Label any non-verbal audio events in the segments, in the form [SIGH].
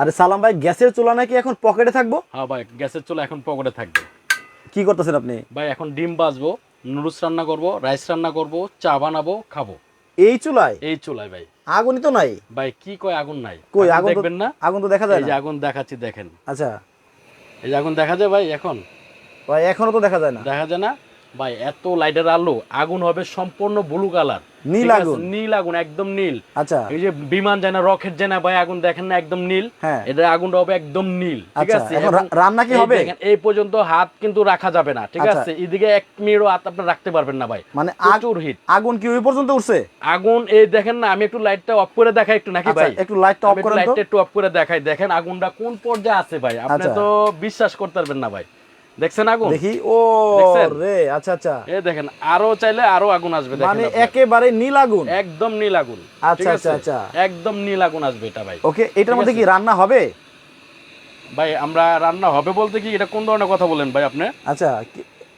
আরে সালাম ভাই গ্যাসের চুলা নাকি এখন পকেটে থাকব? হ্যাঁ ভাই গ্যাসের চুলা এখন পকেটে থাকবে। কি করতেছেন আপনি? ভাই এখন ডিম বাজবো নুডলস রান্না করব রাইস রান্না করব চা বানাবো খাব। এই চুলায়? এই চুলায় ভাই। আগুনই তো নাই। ভাই কি কয় আগুন নাই? কই আগুন দেখবেন না? আগুন তো দেখা যায় না এই যে আগুন দেখাচ্ছি দেখেন। আচ্ছা। এই যে আগুন দেখা যায় ভাই এখন? ভাই এখনও তো দেখা যায় না। দেখা যায় না? ভাই এত লাইটের আলো আগুন হবে সম্পূর্ণ ব্লু কালার নীল আগুন? নীল আগুন একদম নীল। আচ্ছা। এই যে বিমান যায় না রকেট যায় না ভাই আগুন দেখেন না একদম নীল। হ্যাঁ। এটা আগুনটা হবে একদম নীল ঠিক আচ্ছা, আছে? রান্না কি হবে? এই পর্যন্ত হাত কিন্তু রাখা যাবে না ঠিক আচ্ছা। আছে? এদিকে এক মিনিটও হাত আপনি রাখতে পারবেন না ভাই। মানে আগ- হিট আগুন কি ওই পর্যন্ত উঠছে? আগুন এই দেখেন না আমি একটু লাইটটা অফ করে দেখাই একটু নাকি আচ্ছা ভাই? একটু লাইটটা অফ একটু লাইটটা একটু অফ করে দেখাই। দেখেন আগুনটা কোন পর্যায়ে আছে ভাই? আপনি। তো বিশ্বাস করতে পারবেন না ভাই। দেখছেন আগুন? দেখি ও রে আচ্ছা আচ্ছা। এ দেখেন আরও চাইলে আরও আগুন আসবে দেখেন মানে একেবারে নীল আগুন? একদম নীল আগুন আচ্ছা, আচ্ছা, আচ্ছা। একদম নীল আগুন আসবে এটা ভাই। ওকে এটার মধ্যে কি রান্না হবে? ভাই আমরা রান্না হবে বলতে কি এটা কোন ধরনের কথা বলেন ভাই আপনি? আচ্ছা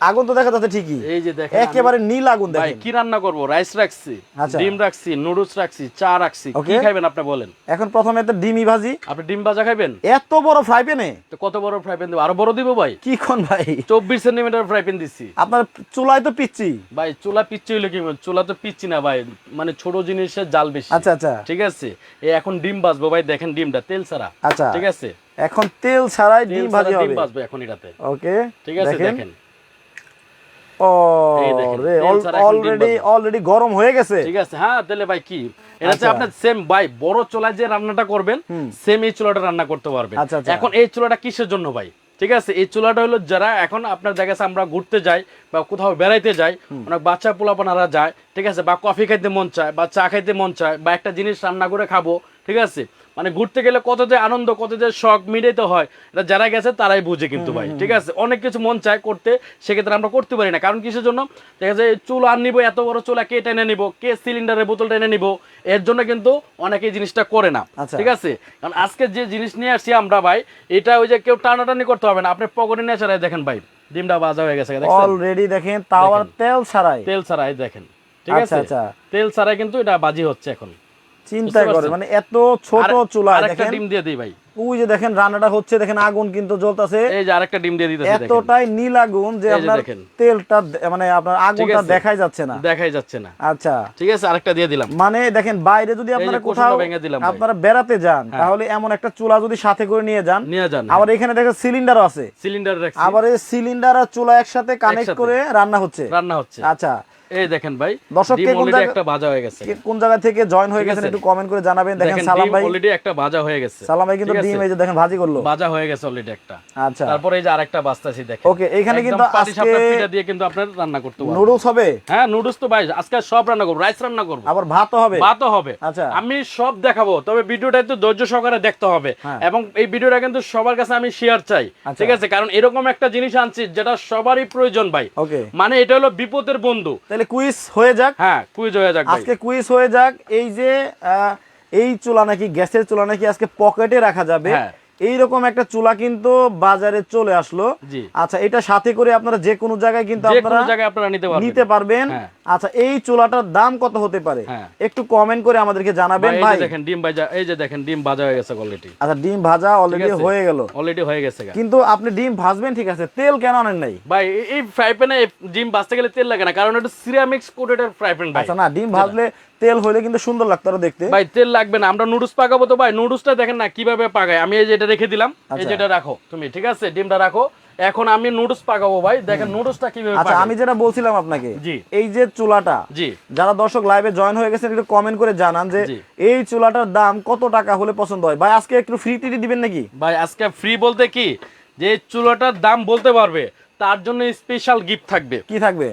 আগুন তো দেখা যাচ্ছে ঠিকই। এই যে দেখেন একেবারে নীল আগুন আমি- ভাই কি রান্না করব? রাইস রাখছি আচ্ছা। ডিম রাখছি নুডলস রাখছি চা রাখছি। কি খাবেন আপনি বলেন? এখন প্রথমে তো ডিমি ভাজি। আপনি ডিম ভাজা খাবেন এত বড় ফ্রাই প্যানে তো কত বড় ফ্রাই প্যান দেবো? আরও বড় দিব ভাই? কি কোন ভাই? চব্বিশ সেন্টিমিটার ফ্রাই প্যান দিচ্ছি আপনার চুলায় তো পিচ্ছি। ভাই চুলা পিচ্ছি হইলে কি? চুলা তো পিচ্ছি না ভাই। মানে ছোট জিনিসের জাল বেশি। আচ্ছা আচ্ছা। ঠিক আছে? এই এখন ডিম ভাজবো ভাই দেখেন ডিমটা তেল ছাড়া। আচ্ছা। ঠিক আছে? এখন তেল ছাড়াই ডিম ভাজি ডিম হবে। ভাজবো এখন এটাতে। ওকে ঠিক আছে? দেখেন দেখেন ও এই দেখেন, রে তেল ছাড়া এখন ডিম অলরেডি অলরেডি গরম হয়ে গেছে। ঠিক আছে হ্যাঁ তাহলে ভাই কি? এটা হচ্ছে আচ্ছা। আপনার সেম ভাই বড় চুলায় যে রান্নাটা করবেন সেম এই চুলাটা রান্না করতে পারবেন। আচ্ছা, আচ্ছা। এখন এই চুলাটা কিসের জন্য ভাই? ঠিক আছে এই চুলাটা হলো যারা এখন আপনার দেখা আমরা ঘুরতে যাই বা কোথাও বেড়াইতে যাই অনেক বাচ্চা পোলাপানারা যায় ঠিক আছে বা কফি খাইতে মন চায় বা চা খাইতে মন চায় বা একটা জিনিস রান্না করে খাব ঠিক আছে। মানে ঘুরতে গেলে কত যে আনন্দ কত যে শখ মিটাইতে হয়। এটা যারা গেছে তারাই বুঝে কিন্তু ভাই ঠিক আছে? অনেক কিছু মন চায় করতে সেক্ষেত্রে আমরা করতে পারি না। কারণ কিসের জন্য? দেখা যায় চুল আর নিবো এত বড় চুলা কে টেনে নিবো কে সিলিন্ডারের বোতল টেনে নিবো এর জন্য কিন্তু অনেকে জিনিসটা করে না আচ্ছা। ঠিক আছে? কারণ আজকে যে জিনিস নিয়ে আসছি আমরা ভাই এটা ওই যে কেউ টানাটানি করতে হবে না। আপনি পকেটে নিয়ে ছাড়াই দেখেন ভাই ডিমটা বাজা হয়ে গেছে অলরেডি দেখেন তাওয়ার তেল ছাড়াই। তেল ছাড়াই দেখেন ঠিক আচ্ছা, আছে? আচ্ছা। তেল ছাড়াই কিন্তু এটা বাজি হচ্ছে এখন। চিন্তা করে মানে এত ছোট চুলা আরেকটা দেখেন। ডিম দিয়ে দিই ভাই। ওই যে দেখেন রান্নাটা হচ্ছে দেখেন আগুন কিন্তু জ্বলতেছে। এই যে আরেকটা ডিম দিয়ে দিতেছি দেখেন। এতটাই নীল আগুন যে আপনার তেলটা মানে আপনার আগুনটা দেখাই যাচ্ছে না। দেখাই যাচ্ছে না। আচ্ছা। ঠিক আছে আরেকটা দিয়ে দিলাম। মানে দেখেন বাইরে যদি আপনারা কোথাও। আপনারা বেড়াতে যান হ্যাঁ। তাহলে এমন একটা চুলা যদি সাথে করে নিয়ে যান নিয়ে যান আবার এখানে দেখেন সিলিন্ডারও আছে। সিলিন্ডার রাখছি। আবার এই সিলিন্ডার আর চুলা একসাথে কানেক্ট করে রান্না হচ্ছে। রান্না হচ্ছে। আচ্ছা। এই দেখেন ভাই দর্শক একটা ভাজা হয়ে গেছে। কোন জায়গা থেকে জয়েন হয়ে গেছেন একটু কমেন্ট করে জানাবেন। দেখেন সালাম ভাই। অলরেডি একটা ভাজা হয়ে গেছে। সালাম ভাই কিন্তু ডিম এই যে দেখেন ভাজি করল। ভাজা হয়ে গেছে অলরেডি একটা। আচ্ছা। তারপরে এই যে আরেকটা বাস্তাছি দেখেন। ওকে এখানে কিন্তু আজকে পিঠা দিয়ে কিন্তু আপনার রান্না করতে পারবেন নুডলস হবে? হ্যাঁ নুডলস তো ভাই আজকে সব রান্না করব রাইস রান্না করব। আবার ভাতও হবে? ভাতও হবে। আচ্ছা। আমি সব দেখাবো তবে ভিডিওটা একটু ধৈর্য সহকারে দেখতে হবে। হ্যাঁ। এবং এই ভিডিওটা কিন্তু সবার কাছে আমি শেয়ার চাই আচ্ছা। ঠিক আছে? কারণ এরকম একটা জিনিস আনছি যেটা সবারই প্রয়োজন ভাই। ওকে। মানে এটা হলো বিপদের বন্ধু। তাহলে কুইজ হয়ে যাক। হ্যাঁ কুইজ হয়ে যাক আজকে কুইজ হয়ে যাক। এই যে আহ, এই চুলা নাকি গ্যাসের চুলা নাকি আজকে পকেটে রাখা যাবে। হ্যাঁ। এইরকম একটা চুলা কিন্তু বাজারে চলে আসলো। আচ্ছা এটা সাথে করে আপনারা যে কোনো জায়গায় কিন্তু আপনারা পারবেন। নিতে পারবেন। হ্যাঁ। আচ্ছা এই চুলাটার দাম কত হতে পারে? হ্যাঁ। একটু কমেন্ট করে আমাদেরকে জানাবেন ভাই দেখেন ডিম ভাজা এই যে দেখেন ডিম ভাজা হয়ে গেছে অলরেডি আচ্ছা ডিম ভাজা অলরেডি হয়ে গেল। অলরেডি হয়ে গেছে কিন্তু আপনি ডিম ভাজবেন ঠিক আছে? তেল কেন আনেন নাই? ভাই এই- ফ্রাই প্যানে ডিম ভাজতে গেলে তেল লাগে না কারণ এটা সিরামিক্স কোটেড ফ্রাই প্যান ভাই। আচ্ছা না ডিম ভাজলে তেল হইলে কিন্তু সুন্দর লাগতো আরও দেখতে। ভাই তেল লাগবে না আমরা নুডলস পাকাবো তো ভাই। নুডলসটা দেখেন না কীভাবে পাকায়? আমি এই যেটা রেখে দিলাম এই আচ্ছা। যেটা রাখো তুমি ঠিক আছে? ডিমটা রাখো। এখন আমি নুডলস পাকাবো ভাই। দেখেন নুডলসটা কীভাবে আচ্ছা আমি যেটা বলছিলাম আপনাকে জি। এই যে চুলাটা জি। যারা দর্শক লাইভে জয়েন হয়ে গেছেন একটু কমেন্ট করে জানান যে এই চুলাটার দাম কত টাকা হলে পছন্দ হয়? ভাই আজকে একটু ফ্রি টিটি দিবেন নাকি? ভাই আজকে ফ্রি বলতে কি? যে চুলাটার দাম বলতে পারবে তার জন্য স্পেশাল গিফট থাকবে। কি থাকবে?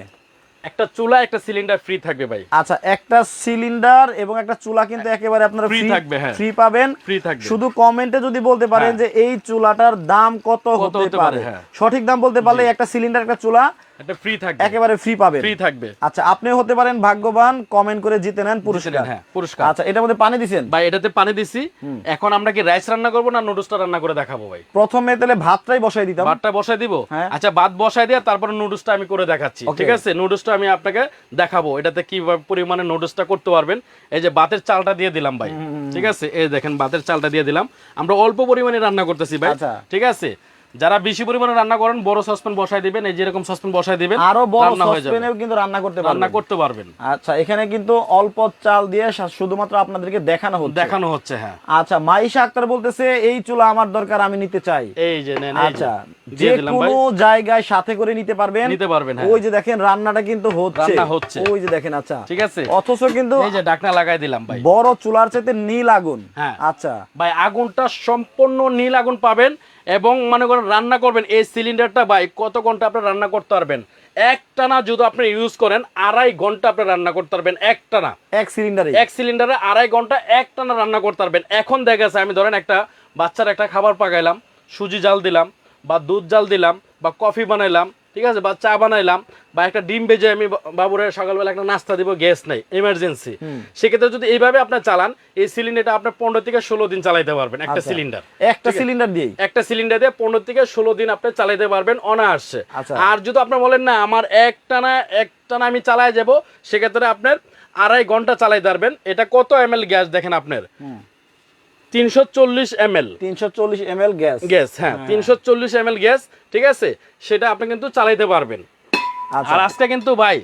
একটা চুলা একটা সিলিন্ডার ফ্রি থাকবে ভাই আচ্ছা একটা সিলিন্ডার এবং একটা চুলা কিন্তু একেবারে আপনারা ফ্রি থাকবে, হ্যাঁ। ফ্রি পাবেন ফ্রি থাকবে শুধু কমেন্টে যদি বলতে পারেন হ্যাঁ। যে এই চুলাটার দাম কত হতে পারে, হ্যাঁ। সঠিক দাম বলতে পারলে একটা সিলিন্ডার একটা চুলা এটা ফ্রি থাকবে। একেবারে ফ্রি পাবেন। ফ্রি থাকবে। আচ্ছা আপনি হতে পারেন ভাগ্যবান কমেন্ট করে জিতে নেন পুরস্কার। হ্যাঁ পুরস্কার। আচ্ছা এটার মধ্যে পানি ভাই এটাতে পানি দিছি। এখন আমরা কি রাইস রান্না করব না নুডলসটা রান্না করে দেখাবো ভাই? প্রথমে তাহলে ভাতটাই বসাই দিতাম। ভাতটা বসাই দিব? হ্যাঁ। আচ্ছা ভাত বসাই দিয়ে তারপরে নুডলসটা আমি করে দেখাচ্ছি ঠিক আছে? নুডলসটা আমি আপনাকে দেখাবো এটাতে কি পরিমাণে নুডলসটা করতে পারবেন। এই যে ভাতের চালটা দিয়ে দিলাম ভাই ঠিক আছে? এই দেখেন ভাতের চালটা দিয়ে দিলাম। আমরা অল্প পরিমাণে রান্না করতেছি ভাই আচ্ছা। ঠিক আছে? যারা বেশি পরিমাণে রান্না করেন বড় সসপ্যান বসাই দিবেন এই যেরকম সসপ্যান বসাই দিবেন আরও বড় সসপ্যানেও কিন্তু রান্না করতে পারবেন। রান্না করতে পারবেন। আচ্ছা এখানে কিন্তু অল্প চাল দিয়ে শুধুমাত্র আপনাদেরকে দেখানো হচ্ছে। দেখানো হচ্ছে হ্যাঁ। আচ্ছা মাইশা আক্তার বলতেছে এই চুলা আমার দরকার আমি নিতে চাই। এই যে নেন আচ্ছা যে কোনো জায়গায় সাথে করে নিতে পারবেন। নিতে পারবেন হ্যাঁ। ওই যে দেখেন রান্নাটা কিন্তু হচ্ছে। রান্না হচ্ছে। ওই যে দেখেন আচ্ছা। ঠিক আছে। অথচ কিন্তু এই যে ডাকনা লাগাই দিলাম ভাই। বড় চুলার চাইতে নীল আগুন। হ্যাঁ। আচ্ছা। ভাই আগুনটা সম্পূর্ণ নীল আগুন পাবেন। এবং মনে করেন রান্না করবেন এই সিলিন্ডারটা ভাই কত ঘণ্টা আপনি রান্না করতে পারবেন? একটানা যদি আপনি ইউজ করেন আড়াই ঘণ্টা আপনি রান্না করতে পারবেন একটানা। এক সিলিন্ডারে এক সিলিন্ডারে আড়াই ঘণ্টা একটানা রান্না করতে পারবেন। এখন দেখা যাচ্ছে আমি ধরেন একটা বাচ্চার একটা খাবার পাকাইলাম সুজি জাল দিলাম বা দুধ জাল দিলাম বা কফি বানাইলাম ঠিক আছে? বা চা বানাইলাম বা একটা ডিম বেজে আমি বাবুরে সকালবেলা একটা নাস্তা দিব গ্যাস নেই এমার্জেন্সি সেক্ষেত্রে যদি এইভাবে আপনার চালান এই সিলিন্ডারটা আপনার পনেরো থেকে ষোলো দিন চালাইতে পারবেন একটা আচ্ছা। সিলিন্ডার একটা সিলিন্ডার দিয়ে একটা সিলিন্ডার দিয়ে পনেরো থেকে ষোলো দিন আপনি চালাইতে পারবেন অনায়াসে। আচ্ছা। আর যদি আপনার বলেন না আমার একটানা একটানা আমি চালাই যাব সেক্ষেত্রে আপনার আড়াই ঘণ্টা চালাইতে পারবেন। এটা কত এম এল গ্যাস দেখেন আপনার? গ্যাস। গ্যাস হ্যাঁ তিনশো চল্লিশ গ্যাস ঠিক আছে? সেটা আপনি কিন্তু চালাইতে পারবেন। আচ্ছা। আর আজকে কিন্তু ভাই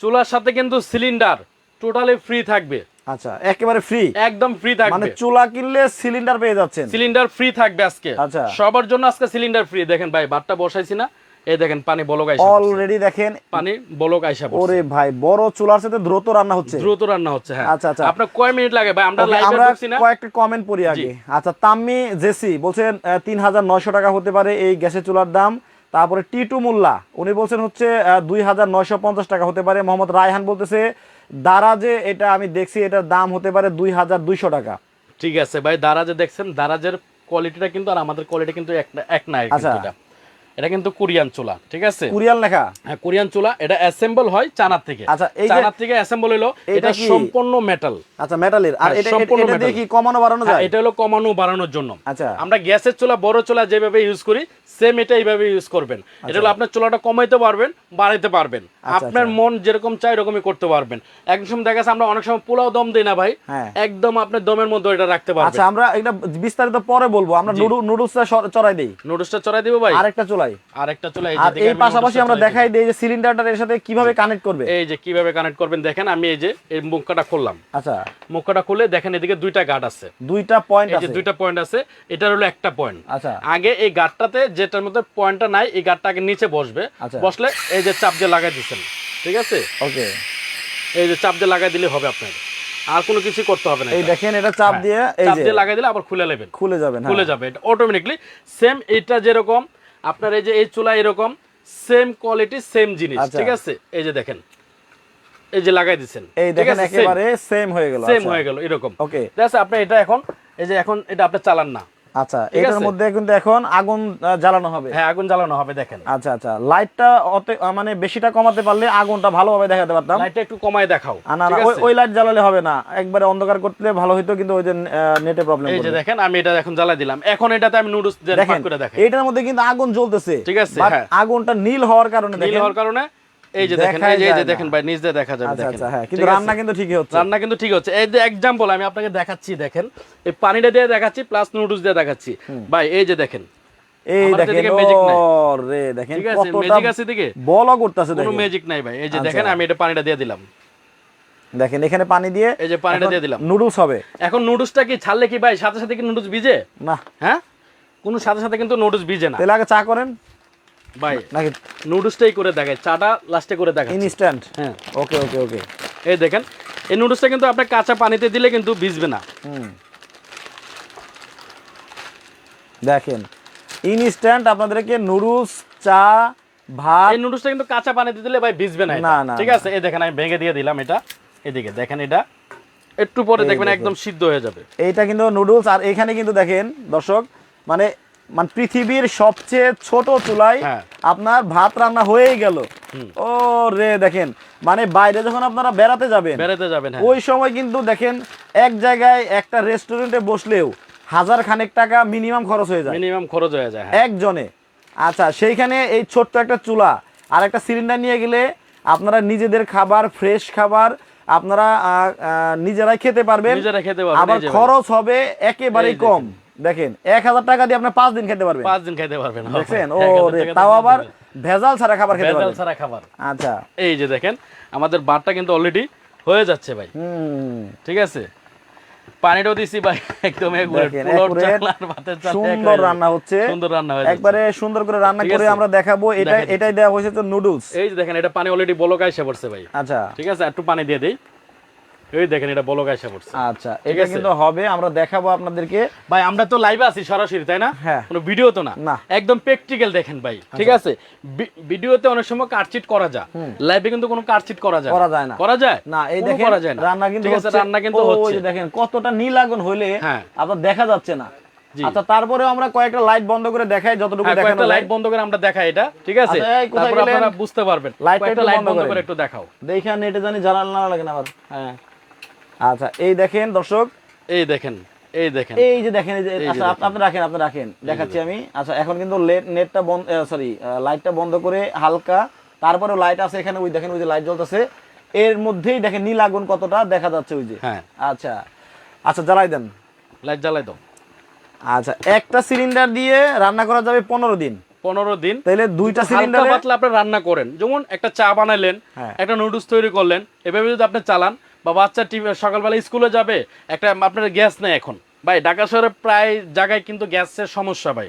চুলার সাথে কিন্তু সিলিন্ডার টোটালি ফ্রি থাকবে। আচ্ছা একেবারে ফ্রি? একদম ফ্রি মানে থাকবে চুলা কিনলে সিলিন্ডার পেয়ে যাচ্ছেন? সিলিন্ডার ফ্রি থাকবে আজকে। আচ্ছা। সবার জন্য আজকে সিলিন্ডার ফ্রি। দেখেন ভাই ভাতটা বসাইছি না। এই দেখেন পানি বলক আইসা অলরেডি দেখেন পানি বলক আইসা ওরে ভাই বড় চুলার সাথে দ্রুত রান্না হচ্ছে। দ্রুত রান্না হচ্ছে হ্যাঁ। আচ্ছা, আচ্ছা। আপনার কয় মিনিট লাগে ভাই? আমরা লাইভে ঢুকছি না। কয়েকটা কমেন্ট পড়ি আগে। আচ্ছা তাম্মি জেসি বলছেন তিন হাজার নয়শো টাকা হতে পারে এই গ্যাসের চুলার দাম। তারপরে টিটু মোল্লা উনি বলছেন হচ্ছে দুই হাজার নয়শো পঞ্চাশ টাকা হতে পারে। মোহাম্মদ রায়হান বলতেছে দারাজে এটা আমি দেখছি এটার দাম হতে পারে দুই হাজার দুইশো টাকা। ঠিক আছে ভাই দারাজে দেখছেন দারাজের কোয়ালিটিটা কিন্তু আর আমাদের কোয়ালিটি কিন্তু এক না- এক নাই কিন্তু আচ্ছা। এটা কিন্তু কোরিয়ান চুলা ঠিক আছে? কোরিয়ান লেখা? হ্যাঁ কোরিয়ান চুলা এটা অ্যাসেম্বল হয় চানার থেকে। আচ্ছা, এই চানার থেকে অ্যাসেম্বল হলো এটা সম্পূর্ণ মেটাল আচ্ছা মেটালের আর হ্যাঁ, এটা সম্পূর্ণ এটা কি কমানো বাড়ানো যায়? এটা হলো কমানো বাড়ানোর জন্য। আচ্ছা। আমরা গ্যাসের চুলা বড় চুলা যেভাবে ইউজ করি সেম এটা এইভাবে ইউজ করবেন। এটা হলো আপনার চুলাটা কমাইতে পারবেন বাড়াইতে পারবেন। আচ্ছা, আপনার মন যেরকম চাই এরকমই করতে পারবেন। একদম দেখা যাচ্ছে আমরা অনেক সময় পোলাও দম দিই না ভাই হ্যাঁ। একদম আপনার দমের মধ্যে এটা রাখতে পারবেন। আচ্ছা আমরা এটা বিস্তারিত পরে বলব। আমরা নুডলসটা চড়াই দেই। নুডলসটা চড়াই দিব ভাই। আরেকটা চুলাই? চুলা এই আর এই পাশাপাশি আমরা দেখাই দিই যে সিলিন্ডারটার এর সাথে কীভাবে কানেক্ট করবে? এই যে কীভাবে কানেক্ট করবেন দেখেন আমি এই যে এই মুখটা খুললাম। আচ্ছা। মুখটা খুলে দেখেন এদিকে দুইটা গার্ড আছে। দুইটা পয়েন্ট এই যে দুইটা পয়েন্ট আছে এটার হলো একটা পয়েন্ট আচ্ছা। আগে এই গাঁটটাতে যেটার মধ্যে পয়েন্টটা নাই এই গাঁটটা আগে নিচে বসবে। আচ্ছা। বসলে এই যে চাপ দিয়ে লাগাই দিচ্ছেন ঠিক আছে? ওকে। এই যে চাপ দিয়ে লাগাই দিলে হবে আপনার। আর কোনো কিছু করতে হবে না এই দেখেন এটা চাপ হ্যাঁ, দিয়ে এই চাপ যে দিয়ে লাগাই দিলে আবার খুলে নেবেন। খুলে যাবেন হ্যাঁ। খুলে যাবে। এটা অটোমেটিকলি সেম এটা যেরকম আপনার এই যে এই চুলা এরকম সেম কোয়ালিটি সেম জিনিস আচ্ছা। ঠিক আছে? এই যে দেখেন এই যে লাগাই দিছেন এই দেখেন একেবারে সেম হয়ে গেল সেম আচ্ছা। হয়ে গেল এরকম। ওকে ঠিক আছে আপনি এটা এখন এই যে এখন এটা আপনি চালান না। আচ্ছা এটার মধ্যে কিন্তু এখন আগুন জ্বালানো হবে। হ্যাঁ আগুন জ্বালানো হবে দেখেন। আচ্ছা আচ্ছা লাইটটা মানে বেশিটা কমাতে পারলে আগুনটা ভালোভাবে দেখাতে পারতাম। লাইটটা একটু কমায় দেখাও না না ওই- লাইট জ্বালালে হবে না। একবারে অন্ধকার করতে ভালো হইতো কিন্তু ওই যে নেটে প্রবলেম এই যে দেখেন আমি এটা এখন জ্বালা দিলাম। এখন এটাতে আমি নুডলস দেখেন এইটার মধ্যে কিন্তু আগুন জ্বলতেছে। ঠিক আছে, হ্যাঁ। আগুনটা নীল হওয়ার কারণে নীল হওয়ার কারণে এই যে দেখেন এই যে। দেখেন ভাই দিয়ে দেখা যাবে আচ্ছা দেখেন। আচ্ছা হ্যাঁ কিন্তু রান্না কিন্তু ঠিকই হচ্ছে। রান্না কিন্তু ঠিক হচ্ছে। এই যে এক্সাম্পল আমি আপনাকে দেখাচ্ছি দেখেন। এই পানিটা দিয়ে দেখাচ্ছি প্লাস নুডলস দিয়ে দেখাচ্ছি। ভাই এই যে দেখেন। এই দেখেন এদিকে magic নাই। রে দেখেন ম্যাজিক আছে? বলও করতেছে কোনো ম্যাজিক নাই ভাই। এই যে আচ্ছা। দেখেন আমি এটা পানিটা দিয়ে দিলাম। দেখেন এখানে পানি দিয়ে এই যে পানিটা দিয়ে দিলাম। নুডলস হবে। এখন নুডলসটা কি ছাড়লে কি ভাই সাথে সাথে কি নুডলস ভিজে? না। হ্যাঁ? কোনো সাথে সাথে কিন্তু নুডলস ভিজে না। তাহলে আগে চা করেন। ভাই নাকি নুডলসটাই করে দেখায় চাটা লাস্টে করে দেখায় ইনস্ট্যান্ট হ্যাঁ। ওকে ওকে ওকে এই দেখেন এই নুডলসটা কিন্তু আপনি কাঁচা পানিতে দিলে কিন্তু ভিজবে না। দেখেন ইনস্ট্যান্ট আপনাদেরকে নুডলস চা ভাত এই নুডলসটা কিন্তু কাঁচা পানিতে দিলে ভাই ভিজবে না না, ঠিক আছে এই দেখেন আমি ভেঙে দিয়ে দিলাম এটা। এদিকে দেখেন এটা। একটু পরে দেখবেন একদম সিদ্ধ হয়ে যাবে। এইটা কিন্তু নুডলস আর এখানে কিন্তু দেখেন দর্শক মানে মানে পৃথিবীর সবচেয়ে ছোট চুলায় হ্যাঁ। আপনার ভাত রান্না হয়েই গেল। ও রে দেখেন মানে বাইরে যখন আপনারা বেড়াতে যাবেন বেড়াতে যাবেন হ্যাঁ। ওই সময় কিন্তু দেখেন এক জায়গায় একটা রেস্টুরেন্টে বসলেও হাজার খানেক টাকা মিনিমাম খরচ হয়ে যায়। মিনিমাম খরচ হয়ে যায় হ্যাঁ। একজনে। আচ্ছা সেইখানে এই ছোট্ট একটা চুলা আর একটা সিলিন্ডার নিয়ে গেলে আপনারা নিজেদের খাবার ফ্রেশ খাবার আপনারা নিজেরাই খেতে পারবেন। নিজেরা খেতে পারবেন, আবার। খরচ হবে একেবারেই কম। দেখেন এক হাজার টাকা দিয়ে আপনি পাঁচ দিন খেতে পারবেন। পাঁচ দিন খাইতে পারবেন। দেখছেন? ও তাও আবার ভেজাল ছাড়া খাবার খেতে ভেজাল ছাড়া খাবার। আচ্ছা। এই যে দেখেন আমাদের বারটা কিন্তু অলরেডি হয়ে যাচ্ছে ভাই। হুম। ঠিক আছে? পানিটাও দিছি ভাই একদম সুন্দর রান্না হচ্ছে। সুন্দর রান্না হয়ে যাচ্ছে। একবারে সুন্দর করে রান্না করে আমরা দেখাবো। এটা এটাই দেওয়া হয়েছে তো নুডলস। এই যে দেখেন এটা পানি অলরেডি বলক আইসা পড়ছে ভাই। আচ্ছা। ঠিক আছে? একটু পানি দিয়ে দেই। এই দেখেন এটা বলক আইসা পড়ছে। আচ্ছা এটা কিন্তু হবে আমরা দেখাবো আপনাদেরকে। ভাই আমরা তো লাইভে আছি সরাসরি তাই না? হ্যাঁ। কোনো ভিডিও তো না। একদম প্র্যাকটিক্যাল দেখেন ভাই ঠিক আছে? ভিডিওতে অনেক সময় কাটচিট করা যায়। লাইভে কিন্তু কোনো কাটচিট করা যায় করা যায় না। করা যায়? না এই দেখেন করা যায় না। রান্না কিন্তু ঠিক আছে হচ্ছে- রান্না কিন্তু হচ্ছে। দেখেন কতটা নীল আগুন হইলে হ্যাঁ। আপনার দেখা যাচ্ছে না। আচ্ছা তারপরেও আমরা কয়েকটা লাইট বন্ধ করে দেখাই যতটুকু হ্যাঁ দেখানো লাইট বন্ধ করে আমরা দেখাই এটা ঠিক আছে? আচ্ছা, তারপর আপনারা বুঝতে পারবেন। কয়েকটা লাইট বন্ধ করে একটু দেখাও। দেখে নেটে জানি জ্বালানো না লাগে না আবার। হ্যাঁ। আচ্ছা এই দেখেন দর্শক। এই দেখেন এই দেখেন। এই যে দেখেন এই যে আচ্ছা আপনি রাখেন আপনি রাখেন। দেখাচ্ছি আমি। আচ্ছা এখন কিন্তু নেটটা বন্ধ সরি লাইটটা বন্ধ করে হালকা তারপরে লাইট আছে এখানে ওই দেখেন ওই যে লাইট জ্বলতেছে। এর মধ্যেই দেখেন নীল আগুন কতটা দেখা যাচ্ছে ওই যে। হ্যাঁ। আচ্ছা আচ্ছা জ্বালাই দেন। লাইট জ্বালাই দাও। আচ্ছা একটা সিলিন্ডার দিয়ে রান্না করা যাবে পনেরো দিন। পনেরো দিন। তাহলে দুইটা সিলিন্ডারে পাতলা আপনি রান্না করেন। যেমন একটা চা বানাইলেন হ্যাঁ। একটা নুডলস তৈরি করলেন এভাবে যদি আপনি চালান বা বাচ্চা টিভি সকালবেলা স্কুলে যাবে একটা আপনার গ্যাস নেই এখন। ভাই ঢাকা শহরে প্রায় জায়গায় কিন্তু গ্যাসের সমস্যা ভাই।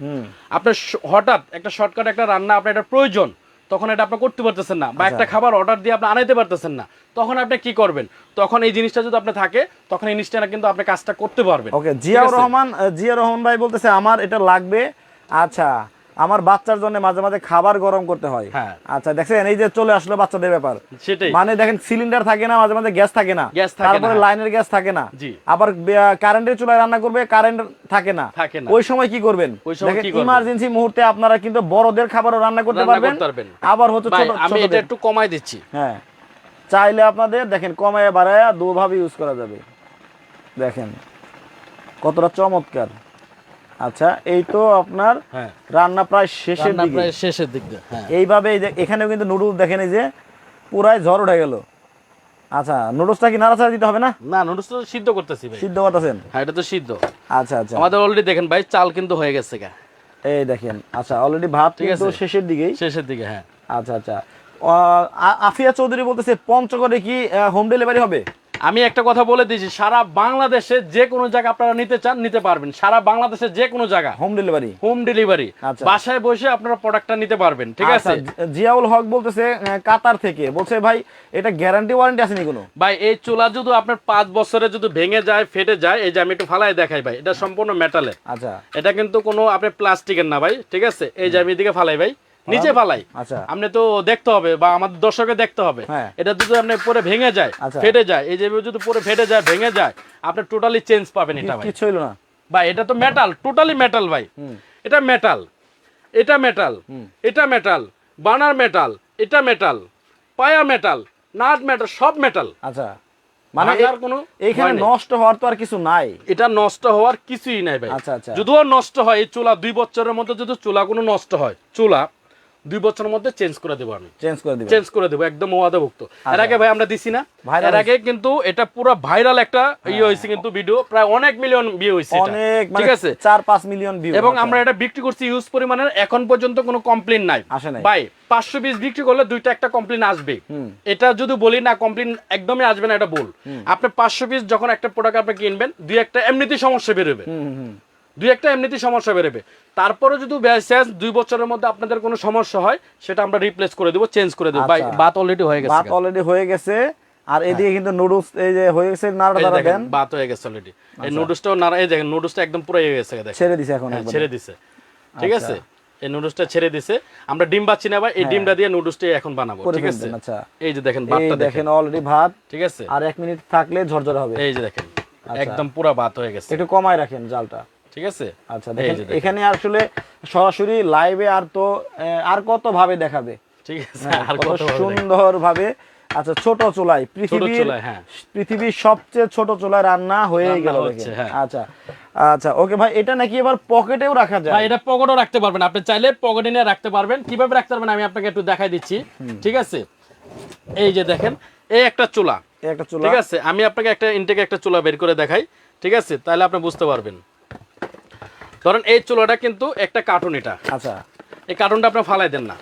আপনার হঠাৎ একটা শর্টকাট একটা রান্না আপনার এটা প্রয়োজন তখন এটা আপনি করতে পারতেছেন না বা আচ্ছা। একটা খাবার অর্ডার দিয়ে আপনি আনাইতে পারতেছেন না। তখন আপনি কি করবেন? তখন এই জিনিসটা যদি আপনি থাকে তখন এই জিনিসটা কিন্তু আপনি কাজটা করতে পারবেন। ওকে আছে? রহমান জিয়া রহমান ভাই বলতেছে আমার এটা লাগবে। আচ্ছা আমার বাচ্চার জন্য মাঝে মাঝে খাবার গরম করতে হয়। হ্যাঁ। আচ্ছা দেখছেন এই যে চলে আসলো বাচ্চাদের ব্যাপার। মানে দেখেন সিলিন্ডার থাকে না মাঝে মাঝে গ্যাস থাকে না। তারপরে লাইনের গ্যাস থাকে না। আবার কারেন্টের চুলায় রান্না করবে কারেন্ট থাকে না। ওই সময় কি করবেন? ইমার্জেন্সি মুহূর্তে আপনারা কিন্তু বড়দের খাবারও রান্না করতে পারবেন। আবার হচ্ছে আমি এটা একটু কমাই দিচ্ছি। হ্যাঁ। চাইলে আপনাদের দেখেন কমায় বাড়ায় দুভাবে ইউজ করা যাবে। দেখেন কতটা চমৎকার। আচ্ছা এই তো আপনার হ্যাঁ। রান্না প্রায় শেষের দিকে। প্রায় শেষের দিক হ্যাঁ। এইভাবে এখানেও কিন্তু নুডলস দেখেন এই যে পুরাই ঝড় উঠে গেল। আচ্ছা নুডলসটা কি নাড়াচাড়া দিতে হবে না? না নুডলস তো সিদ্ধ করতেছি ভাই। সিদ্ধ করতেছেন? হ্যাঁ এটা তো সিদ্ধ। আচ্ছা আচ্ছা। আমাদের অলরেডি দেখেন ভাই চাল কিন্তু হয়ে গেছে গা। এই দেখেন আচ্ছা অলরেডি ভাত কিন্তু। শেষের দিকেই। শেষের দিকে হ্যাঁ। আচ্ছা আচ্ছা। আফিয়া চৌধুরী বলতেছে পঞ্চগড়ে কি হোম ডেলিভারি হবে? আমি একটা কথা বলে দিয়েছি সারা বাংলাদেশে যে কোনো জায়গা আপনারা নিতে চান নিতে পারবেন। সারা বাংলাদেশে যে কোনো জায়গা। Home delivery home delivery. বাসায় বসে আপনারা প্রোডাক্টটা নিতে পারবেন ঠিক আছে? আচ্ছা, জিয়াউল হক বলতেছে কাতার থেকে। বলছে ভাই এটা গ্যারান্টি ওয়ারেন্টি আছে নি কোনো? ভাই এই চুলা যদি আপনার পাঁচ বছরে যদি ভেঙে যায় ফেটে যায় এই যে আমি একটু ফালাই দেখাই ভাই এটা সম্পূর্ণ মেটালের আচ্ছা। এটা কিন্তু কোনো আপনি প্লাস্টিকের না ভাই ঠিক আছে? এই যে আমি এদিকে ফালাই ভাই। নিচে ফালাই আচ্ছা। আপনি তো দেখতে হবে বা আমাদের দর্শকে দেখতে হবে। হ্যাঁ। এটা যদি আপনি পরে ভেঙে যায় আচ্ছা। ফেটে যায় এই যে যদি পরে ফেটে যায় ভেঙে যায় আপনি টোটালি চেঞ্জ পাবেন এটা ভাই। কিছু হইল না। ভাই এটা তো মেটাল টোটালি মেটাল ভাই। এটা মেটাল এটা মেটাল এটা মেটাল বানার মেটাল এটা মেটাল পায়া মেটাল নাট মেটাল সব মেটাল আচ্ছা। মানে এ- কোনো এইখানে নষ্ট হওয়ার তো আর কিছু নাই। এটা নষ্ট হওয়ার কিছুই নাই ভাই। আচ্ছা, আচ্ছা। যদিও নষ্ট হয় এই চুলা দুই বছরের মধ্যে যদি চুলা কোনো নষ্ট হয় চুলা দুই বছরের মধ্যে চেঞ্জ করে দেবো আমি। চেঞ্জ করে দিবেন। চেঞ্জ করে দেবো একদম ওয়াদাভুক্ত। এর আগে ভাই আমরা দিছি না। আচ্ছা। এর আগে কিন্তু এটা পুরো ভাইরাল একটা ইয়ে হয়েছে কিন্তু ভিডিও প্রায় অনেক মিলিয়ন ভিউ হয়েছে এটা। অনেক মানে ঠিক আছে? চার পাঁচ মিলিয়ন ভিউ এবং আমরা এটা বিক্রি করছি ইউজ পরিমাণের এখন পর্যন্ত কোনো কমপ্লেন নাই। আসে নাই। ভাই পাঁচশো পিস বিক্রি করলে দুইটা একটা কমপ্লেন আসবে। এটা যদি বলি না কমপ্লেন একদমই আসবে না এটা বল আপনি পাঁচশো পিস যখন একটা প্রোডাক্ট আপনি কিনবেন দুই একটা এমনিতেই সমস্যা বেরোবে দুই একটা এমনিতেই সমস্যা বেরোবে। তারপরে যদি শেষ দুই বছরের মধ্যে আপনাদের কোনো সমস্যা হয় সেটা আমরা রিপ্লেস করে দেবো চেঞ্জ করে দেবো। আচ্ছা। বাত অলরেডি হয়ে গেছে ভাত অলরেডি হয়ে গেছে। আর এদিকে কিন্তু নুডলস এই যে হয়ে গেছে নাড়া দেখেন, দেন। বাত হয়ে গেছে অলরেডি এই নুডলসটাও নাড়া এই দেখেন নুডলসটা একদম পুরো হয়ে গেছে দেখেন। ছেড়ে দিছে এখন হ্যাঁ। ছেড়ে দিছে। ঠিক আচ্ছা। আছে? এই নুডলসটা ছেড়ে দিছে। আমরা ডিম পাচ্ছি না ভাই এই ডিমটা দিয়ে নুডলসটা এখন বানাবো ঠিক আছে? আচ্ছা। এই যে দেখেন ভাতটা দেখেন। অলরেডি ভাত। ঠিক আছে? আর এক মিনিট থাকলে ঝরঝরে হবে। এই যে দেখেন আচ্ছা। একদম পুরো ভাত হয়ে গেছে। একটু কমায় রাখেন জালটা। ঠিক আছে? আচ্ছা দেখেন এখানে আসলে সরাসরি লাইভে আর তো আর কত ভাবে দেখাবে? ঠিক আছে হ্যাঁ, আর কত। সুন্দর ভাবে আচ্ছা ছোট চুলাই পৃথিবীর হ্যাঁ। পৃথিবীর সবচেয়ে ছোট চুলায় রান্না হয়ে গেল হ্যাঁ। আচ্ছা আচ্ছা ওকে ভাই এটা নাকি এবার পকেটেও রাখা যায়? ভাই এটা পকেটও রাখতে পারবেন। আপনি চাইলে পকেটে নিয়ে রাখতে পারবেন। কীভাবে রাখতে পারবেন আমি আপনাকে একটু দেখাই দিচ্ছি। ঠিক আছে? এই যে দেখেন এই একটা চুলা। এই একটা চুলা। ঠিক আছে? আমি আপনাকে একটা ইনটেক একটা চুলা বের করে দেখাই। ঠিক আছে? তাহলে আপনি বুঝতে পারবেন। ধরেন এই চুলাটা কিন্তু একটা কার্টুন এটা। আচ্ছা। এই কার্টুনটা আপনি ফালাই দেন না।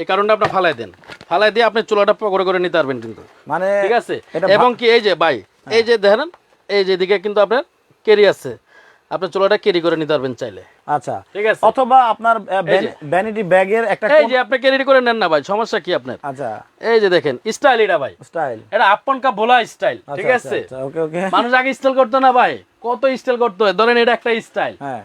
এই কার্টুনটা আপনি ফালাই দেন। ফালাই দিয়ে আপনি চুলাটা পকড়ে করে নিতে পারবেন কিন্তু। মানে ঠিক আছে? এবং কি এই যে ভাই এই যে দেখেন এই যে দিকে কিন্তু আপনার কেরি আছে। আপনি চুলাটা কেরি করে নিতে পারবেন চাইলে। আচ্ছা। ঠিক আছে? অথবা আপনার ভ্যানিটি ব্যাগের একটা এই যে আপনি কেরি করে নেন না ভাই সমস্যা কি আপনার? আচ্ছা। এই যে দেখেন স্টাইল এটা ভাই। স্টাইল। এটা আপন কা ভোলা স্টাইল ঠিক আছে? ওকে ওকে। মানুষ আগে স্টাইল করতো না ভাই। কত স্টাইল করতো ধরেন এটা একটা স্টাইল। হ্যাঁ।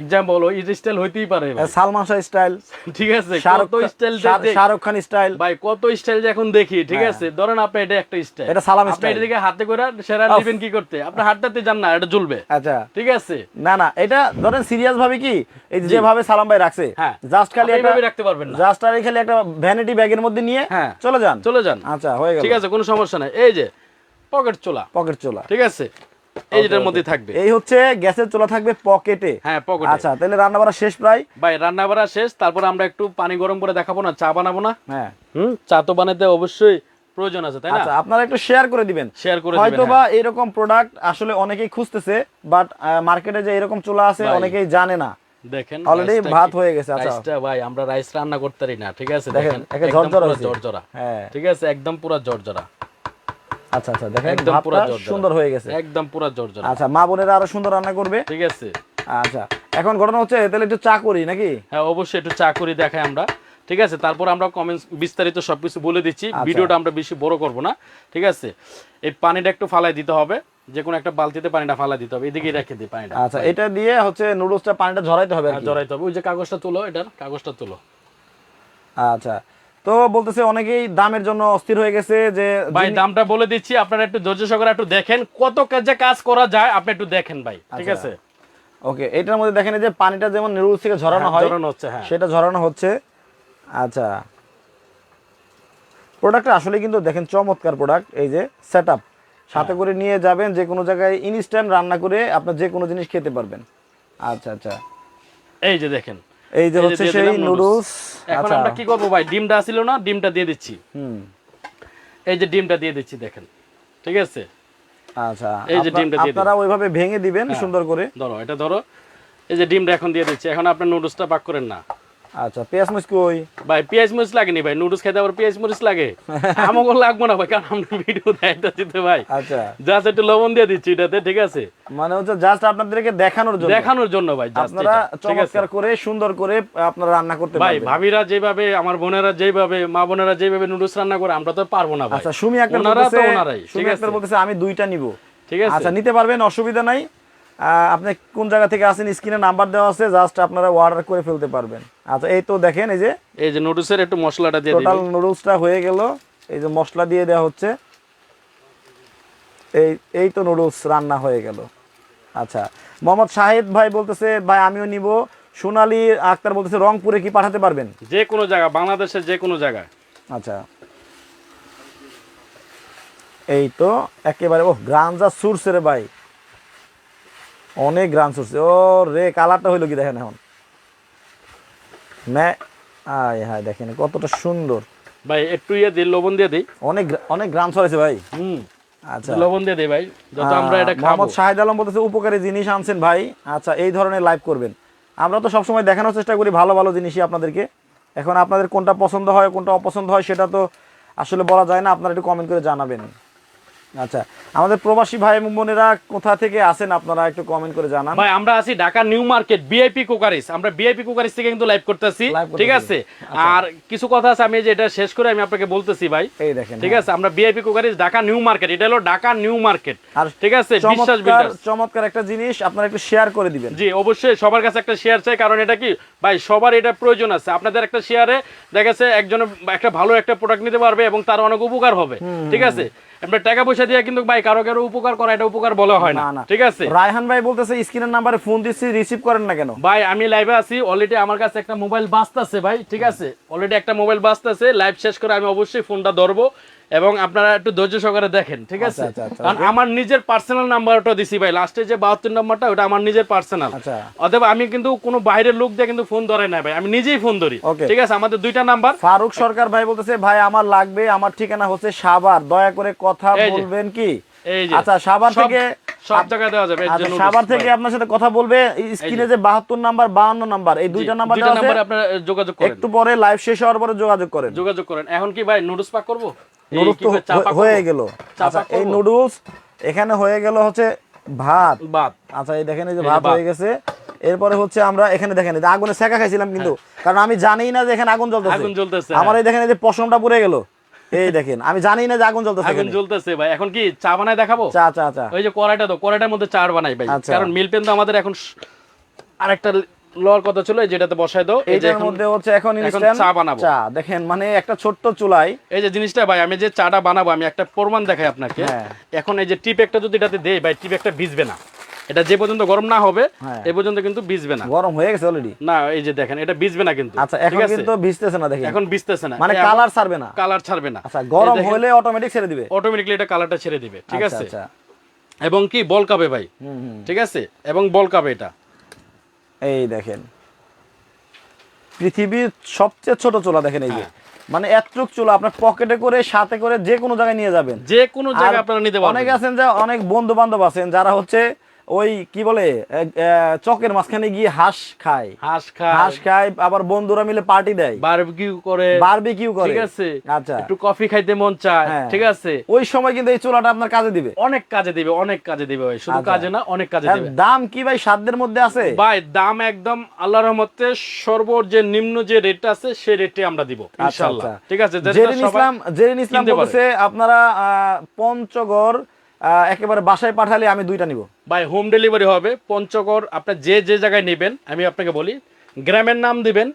এক্সাম্পল ওই স্টাইল হইতেই পারে সালমান শাহ স্টাইল ঠিক আছে শাহরুখ স্টাইল শাহরুখ খান স্টাইল ভাই কত স্টাইল যে এখন দেখি ঠিক হ্যাঁ। আছে? ধরেন আপনি এটা একটা স্টাইল এটা সালাম দিকে হাতে করে সেরা দিবেন কি করতে? আপনি হাতটাতে যান না এটা ঝুলবে আচ্ছা। ঠিক আছে? না না এটা ধরেন সিরিয়াস ভাবে কি? এই যে যেভাবে সালাম ভাই রাখছে হ্যাঁ। জাস্ট খালি একটা রাখতে পারবেন না। জাস্ট আর খালি একটা ভ্যানিটি ব্যাগের মধ্যে নিয়ে হ্যাঁ। চলে যান। চলে যান। আচ্ছা হয়ে গেল। ঠিক আছে কোনো সমস্যা নাই। এই যে পকেট চোলা। পকেট চোলা। ঠিক আছে? এই যেটার মধ্যে থাকবে। এই হচ্ছে গ্যাসের চোলা থাকবে পকেটে। হ্যাঁ পকেটে। আচ্ছা তাহলে রান্না বাড়া শেষ প্রায়? ভাই রান্না বাড়া শেষ তারপর আমরা একটু পানি গরম করে দেখাবো না চা বানাবো না। হ্যাঁ। হুম চা তো বানাতে অবশ্যই প্রয়োজন আছে তাই না? আচ্ছা আপনারা একটু শেয়ার করে দিবেন। শেয়ার করে দিবেন বা হ্যাঁ। এরকম প্রোডাক্ট আসলে অনেকেই খুঁজতেছে বাট মার্কেটে যে এরকম চুলা আছে অনেকেই জানে না। দেখেন অলরেডি ভাত হয়ে গেছে আচ্ছা। রাইসটা ভাই আমরা রাইস রান্না করতে পারি না ঠিক আছে? দেখেন, ঝরঝরা হ্যাঁ। ঠিক আছে? একদম পুরো জর্জরা আচ্ছা আচ্ছা দেখেন একদম পুরো সুন্দর হয়ে গেছে। একদম পুরো জর্জরা। আচ্ছা মা বোনেরা আরও সুন্দর রান্না করবে? ঠিক আছে। আচ্ছা এখন ঘটনা হচ্ছে তাহলে একটু চা করি নাকি? হ্যাঁ অবশ্যই একটু চা করে দেখাই আমরা। ঠিক আছে তারপর আমরা কমেন্টস বিস্তারিত সবকিছু বলে দিচ্ছি। আচ্ছা। ভিডিওটা আমরা বেশি বড় করব না। ঠিক আছে এই পানিটা একটু ফালাই দিতে হবে। যে কোনো একটা বালতিতে পানিটা ফালাই দিতে হবে। এদিকেই রেখে দিই পানিটা। আচ্ছা এটা দিয়ে হচ্ছে নুডলসটা পানিটা ঝরাইতে হবে আর হ্যাঁ। জড়াইতে হবে। ওই যে কাগজটা তুলো এটার কাগজটা তুলো। আচ্ছা তো বলতেছে অনেকেই দামের জন্য অস্থির হয়ে গেছে যে ভাই দামটা বলে দিচ্ছি আপনারা একটু ধৈর্য সহকারে একটু দেখেন কত কাজে কাজ করা যায় আপনি একটু দেখেন ভাই ঠিক আচ্ছা। আছে? ওকে এটার মধ্যে দেখেন এই যে পানিটা যেমন নুডলস থেকে ঝরানো হ্যাঁ, হয় ঝরানো হচ্ছে, হ্যাঁ। সেটা ঝরানো হচ্ছে। আচ্ছা। প্রোডাক্টটা আসলে কিন্তু দেখেন চমৎকার প্রোডাক্ট এই যে সেট সাথে হ্যাঁ। করে নিয়ে যাবেন যে কোনো জায়গায় ইনস্ট্যান্ট রান্না করে আপনার যে কোনো জিনিস খেতে পারবেন। আচ্ছা আচ্ছা। এই যে দেখেন। এই যে হচ্ছে সেই নুডলস এখন আচ্ছা। আমরা কি করব ভাই? ডিমটা ছিল না ডিমটা দিয়ে দিচ্ছি। হুম। এই যে ডিমটা দিয়ে দিচ্ছি দেখেন। ঠিক আছে? আচ্ছা এই যে ডিমটা দিয়ে আপনারা ওইভাবে ভেঙে দিবেন হ্যাঁ। সুন্দর করে। ধরো এটা ধরো। এই যে ডিমটা এখন দিয়ে দিচ্ছি। এখন আপনি নুডলসটা পাক করেন না। আচ্ছা পেঁয়াজ মরিচ কই? ভাই পেঁয়াজ মরিচ লাগেনি ভাই নুডলস খেতে আবার পেঁয়াজ মরিচ লাগে। [LAUGHS] আমাকে লাগবো না ভাই কারণ আমরা ভিডিও দেখাইতেছি তো ভাই। আচ্ছা। জাস্ট একটু লবণ দিয়ে দিচ্ছি এটাতে ঠিক আছে? মানে হচ্ছে জাস্ট আপনাদেরকে দেখানোর জন্য। দেখানোর জন্য ভাই আপনারা চমৎকার করে সুন্দর করে আপনারা রান্না করতে ভাই ভাবিরা যেভাবে আমার বোনেরা যেভাবে মা বোনেরা যেভাবে নুডলস রান্না করে আমরা তো পারব না ভাই। আচ্ছা সুমি আক্তার ওনারা বলতেছে ওনারাই সুমি ঠিক আক্তার আছে? বলতেছে আমি দুইটা নিব। ঠিক আছে? আচ্ছা নিতে পারবেন অসুবিধা নাই। আপনি কোন জায়গা থেকে আসেন স্ক্রিনে নাম্বার দেওয়া আছে জাস্ট আপনারা অর্ডার করে ফেলতে পারবেন। আচ্ছা এই তো দেখেন এই যে এই যে নুডলসের একটু মশলাটা দিয়ে টোটাল নুডলসটা হয়ে গেল। এই যে মশলা দিয়ে দেওয়া হচ্ছে। এই এই তো নুডলস রান্না হয়ে গেল। আচ্ছা মোহাম্মদ শাহিদ ভাই বলতেছে ভাই আমিও নিব। সোনালী আক্তার বলতেছে রংপুরে কি পাঠাতে পারবেন? যে কোনো জায়গা বাংলাদেশের যে কোনো জায়গা। আচ্ছা এই তো একেবারে ও গ্রানজা সুরছে রে ভাই। অনেক গ্রান সুরছে ও রে কালারটা হইল কি দেখেন এখন? ম্যা আয় হায় দেখেন কতটা সুন্দর। ভাই একটু ইয়ে দিই লবণ দিয়ে দিই। অনেক অনেক গ্রাম ছড়াইছে ভাই। হুম। আচ্ছা। লবণ দিয়ে দিই ভাই যত আমরা এটা খাব মোহাম্মদ শাহিদ আলম বলতেছে উপকারী জিনিস আনছেন ভাই। আচ্ছা এই ধরনের লাইভ করবেন। আমরা তো সবসময় দেখানোর চেষ্টা করি ভালো ভালো জিনিসই আপনাদেরকে। এখন আপনাদের কোনটা পছন্দ হয় কোনটা অপছন্দ হয় সেটা তো আসলে বলা যায় না। আপনারা একটু কমেন্ট করে জানাবেন। আচ্ছা আমাদের প্রবাসী ভাই এবং বোনেরা কোথা থেকে আসেন আপনারা একটু কমেন্ট করে জানান। ভাই আমরা আছি Dhaka new market VIP cookeries. আমরা বিআইপি কুকারিস থেকে কিন্তু লাইভ করতেছি। ঠিক আছে? আর কিছু কথা আছে আমি যে এটা শেষ করে আমি আপনাকে বলতেছি ভাই। এই দেখেন ঠিক আছে? আমরা BIP cookeries Dhaka new market. এটা হলো ঢাকা নিউ মার্কেট। আর ঠিক আছে? বিশ্বাস চমৎকার চমৎকার একটা জিনিস আপনারা একটু শেয়ার করে দিবেন। জি অবশ্যই সবার কাছে একটা শেয়ার চাই কারণ এটা কি? ভাই সবার এটা প্রয়োজন আছে। আপনাদের একটা শেয়ারে দেখা গেছে একজন একটা ভালো একটা প্রোডাক্ট নিতে পারবে এবং তার অনেক উপকার হবে। ঠিক আছে? আমরা টাকা পয়সা দিয়ে কিন্তু ভাই কারও কারও উপকার করা এটা উপকার বলা হয় না। ঠিক আছে? রায়হান ভাই বলতেছে স্ক্রিনের নাম্বারে ফোন দিচ্ছি রিসিভ করেন না কেন? ভাই আমি লাইভে আছি অলরেডি আমার কাছে একটা মোবাইল বাঁচতেছে ভাই ঠিক আছে? অলরেডি একটা মোবাইল বাজতেছে লাইভ শেষ করে আমি অবশ্যই ফোনটা ধরবো। এবং আপনারা একটু ধৈর্য সহকারে দেখেন ঠিক আছে? আচ্ছা, আচ্ছা, কারণ আমার নিজের পার্সোনাল নাম্বারটা দিছি ভাই। লাস্টে যে বাহাত্তর নাম্বারটা ওটা আমার নিজের পার্সোনাল আচ্ছা। অতএব আমি কিন্তু কোনো বাইরের লোক দিয়ে কিন্তু ফোন ধরে না ভাই। আমি নিজেই ফোন ধরি ঠিক আছে? আমাদের দুইটা নাম্বার ফারুক সরকার ভাই বলতেছে ভাই আমার লাগবে আমার ঠিকানা হচ্ছে সাভার। দয়া করে কথা বলবেন কি? এই যে। আচ্ছা সাভার থেকে সব জায়গায় দেওয়া যাবে আচ্ছা সাভার থেকে আপনার সাথে কথা বলবে স্ক্রিনে যে বাহাত্তর নাম্বার বাহান্ন নাম্বার এই দুইটা নাম্বার দেওয়া আছে। আপনারা যোগাযোগ করেন। একটু পরে লাইভ শেষ হওয়ার পরে যোগাযোগ করেন। যোগাযোগ করেন। এখন কি ভাই নুডলস পাক করব? নুডলস হয়ে গেল। আচ্ছা এই নুডলস এখানে হয়ে গেল হচ্ছে ভাত। বাদ আচ্ছা এই দেখেন এই যে ভাত ভাত। হয়ে গেছে। এরপরে হচ্ছে আমরা এখানে দেখেন আগুনে সেকা খাইছিলাম কিন্তু। কারণ আমি জানি না যে এখানে আগুন জ্বলতেছে। হ্যাঁ। আগুন জ্বলতেছে, আমার হ্যাঁ। এই দেখেন এই যে পশমটা পুড়ে গেল। এই দেখেন আমি জানি না যে আগুন জ্বলতেছে আগুন জ্বলতেছে ভাই। এখন কি চা বানায় দেখাবো? চা চা চা। ওই যে কড়াইটা তো কড়াইটার মধ্যে চা বানাই ভাই। আচ্ছা। কারণ মিল পেন তো আমাদের এখন আরেকটা লওয়ার কথা ছিল এই যেটাতে বসাই দাও এই যে মধ্যে হচ্ছে এখন instant চা বানাবো। চা। দেখেন মানে একটা ছোট্ট চুলাই এই যে জিনিসটা ভাই আমি যে চাটা বানাবো আমি একটা প্রমাণ দেখাই আপনাকে। হ্যাঁ। এখন এই যে টিপ একটা যদি এটাতে দেই ভাই টিপ একটা ভিজবে না। এটা যে পর্যন্ত গরম না হবে হ্যাঁ। এ পর্যন্ত কিন্তু ভিজবে না। গরম হয়ে গেছে অলরেডি না এই যে দেখেন এটা ভিজবে না কিন্তু। আচ্ছা এখন কিন্তু ভিজতেছে না দেখেন। এখন ভিজতেছে না। মানে কালার ছাড়বে না। কালার ছাড়বে না। আচ্ছা গরম হলে অটোমেটিক ছেড়ে দিবে। অটোমেটিকলি এটা কালারটা ছেড়ে দিবে। ঠিক আচ্ছা, আছে? আচ্ছা। এবং কি? বল কাবে ভাই। ঠিক আছে? এবং বল কাবে এটা। এই দেখেন। পৃথিবীর সবচেয়ে ছোট চোলা দেখেন এই যে। হ্যাঁ। মানে এতটুক চুলা আপনার পকেটে করে সাথে করে যে কোনো জায়গায় নিয়ে যাবেন। যে কোনো জায়গায় আপনারা নিতে পারবেন। অনেক আছেন যে অনেক বন্ধু বান্ধব আছেন যারা হচ্ছে ওই কি বলে চকের মাঝখানে গিয়ে হাঁস খায়। হাঁস খায়। হাঁস খায় আবার বন্ধুরা মিলে পার্টি দেয়। বারবিকিউ করে। বারবিকিউ করে। ঠিক আছে? আচ্ছা। একটু কফি খাইতে মন চায়। হ্যাঁ। ঠিক আছে? ওই সময় কিন্তু এই চুলাটা আপনার কাজে দিবে। অনেক কাজে দিবে অনেক কাজে দিবে ভাই। শুধু আচ্ছা। কাজে না অনেক কাজে দিবে। দাম কি ভাই সাধ্যের মধ্যে আছে? ভাই দাম একদম আল্লাহর রহমতে সর্ব যে নিম্ন যে রেট আছে সেই রেটে আমরা দিব ইনশাআল্লাহ আচ্ছা। ঠিক আছে? জেরিন ইসলাম জেরিন ইসলাম। বলতেছে আপনারা আহ, পঞ্চগড় একেবারে বাসায় পাঠালে আমি দুইটা নিব। ভাই হোম ডেলিভারি হবে। পঞ্চগড় আপনি যে যে জায়গায় নেবেন আমি আপনাকে বলি গ্রামের নাম দিবেন